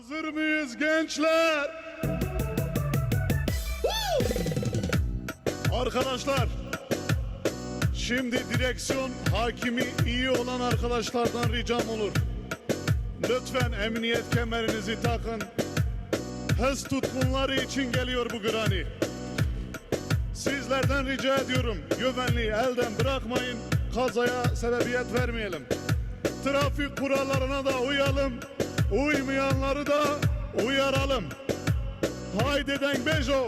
Hazır mıyız gençler? Arkadaşlar, şimdi direksiyon hakimi iyi olan arkadaşlardan ricam olur. Lütfen emniyet kemerinizi takın. Hız tutkunları için geliyor bu grani. Sizlerden rica ediyorum güvenliği elden bırakmayın. Kazaya sebebiyet vermeyelim. Trafik kurallarına da uyalım. Uymayanları da uyaralım. Haydi Bejo.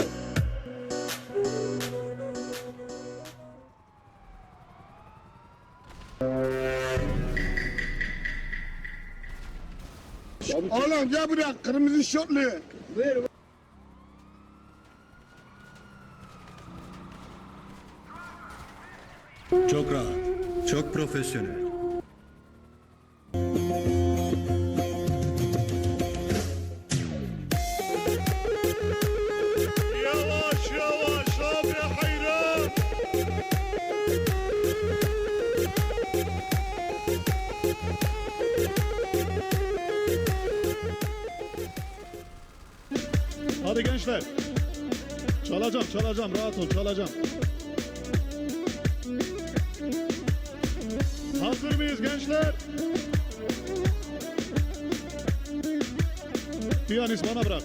Oğlum gel buraya kırmızı şortlu. Çok rahat, çok profesyonel. Hadi gençler. Çalacağım çalacağım rahat ol çalacağım. Hazır mıyız gençler? Piyanist bana bırak.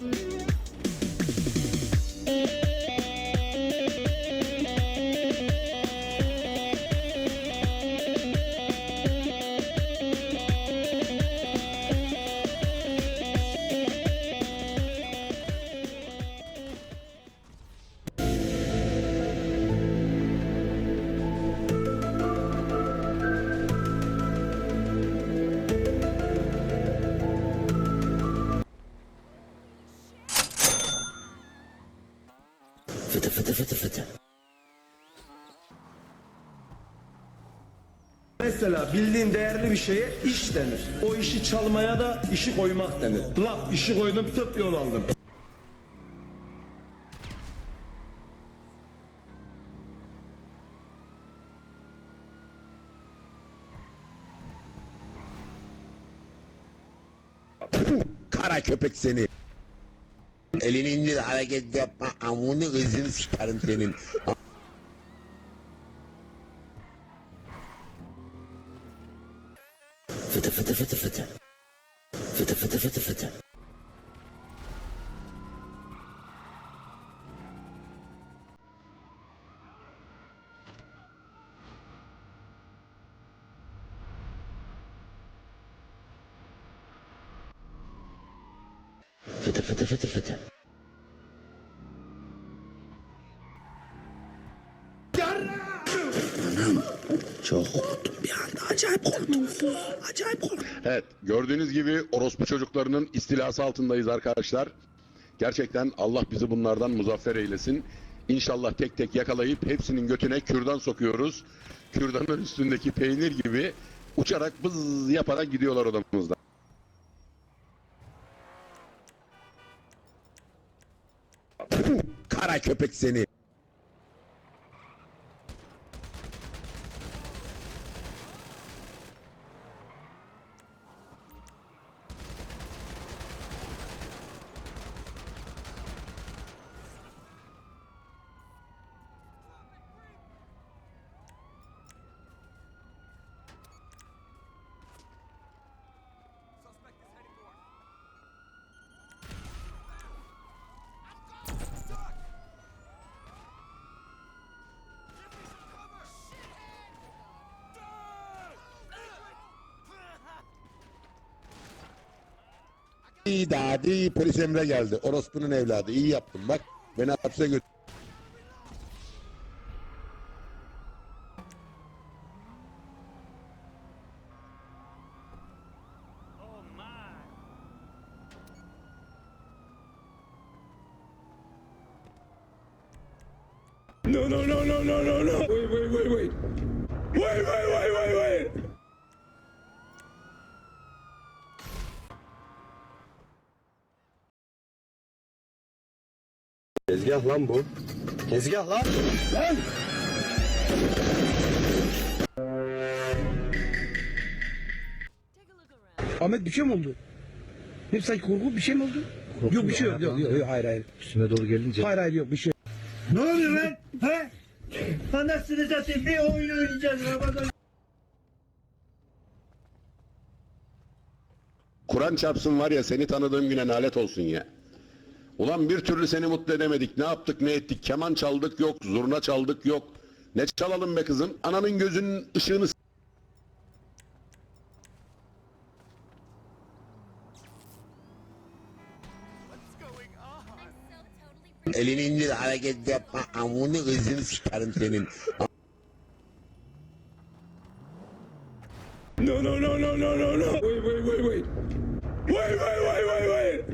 Fıtı fıtı fıtı fıtı. Mesela bildiğin değerli bir şeye iş denir. O işi çalmaya da işi koymak denir. Laf işi koydum tıp yol aldım. Kara köpek seni. Elini indir hareket yapma. Amını ızını sıkarım senin. Fıtı fıtı fıtı fıtı. Fıtı fıtı fıtı fıtı. Fıtı fıtı fıtı fıtı. Çok korktum bir anda acayip korktum. Acayip korktum. Evet, gördüğünüz gibi orospu çocuklarının istilası altındayız arkadaşlar. Gerçekten Allah bizi bunlardan muzaffer eylesin. İnşallah tek tek yakalayıp hepsinin götüne kürdan sokuyoruz. Kürdanın üstündeki peynir gibi uçarak bız yaparak gidiyorlar odamızdan. Kara köpek seni. İyi dadi polis emre geldi. Orospu'nun evladı. İyi yaptın bak. Beni hapse götür. No no no no no no no. Wait wait wait wait. Wait wait wait wait wait. Tezgah lan bu. Tezgah lan. Lan. Ahmet bir şey mi oldu? Ne sanki korku bir şey mi oldu? yok bir şey yok. Yok, yok, yok, hayır hayır. Üstüme doğru gelince. Hayır hayır yok bir şey. Ne oluyor lan? He? Anasını satayım bir oyun oynayacağız Ramazan. Kur'an çarpsın var ya seni tanıdığım güne nalet olsun ya. Ulan bir türlü seni mutlu edemedik. Ne yaptık ne ettik. Keman çaldık yok. Zurna çaldık yok. Ne çalalım be kızım? Ananın gözünün ışığını Elini indir hareket yapma. Amını ızını sikerim senin. No no no no no no no. Wait wait wait wait. Wait wait wait wait wait.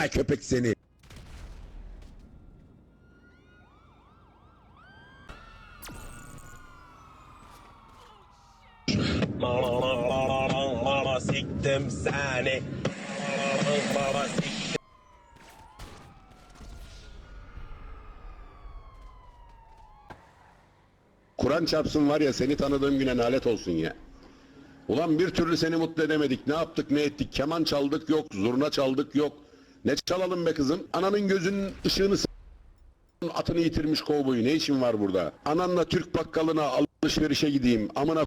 Kara köpek seni. Siktim seni. Kur'an çarpsın var ya seni tanıdığım güne nalet olsun ya. Ulan bir türlü seni mutlu edemedik. Ne yaptık ne ettik. Keman çaldık yok. Zurna çaldık yok. Ne çalalım be kızım? Ananın gözünün ışığını Atını yitirmiş kovboyu. Ne işin var burada? Ananla Türk bakkalına alışverişe gideyim. Amına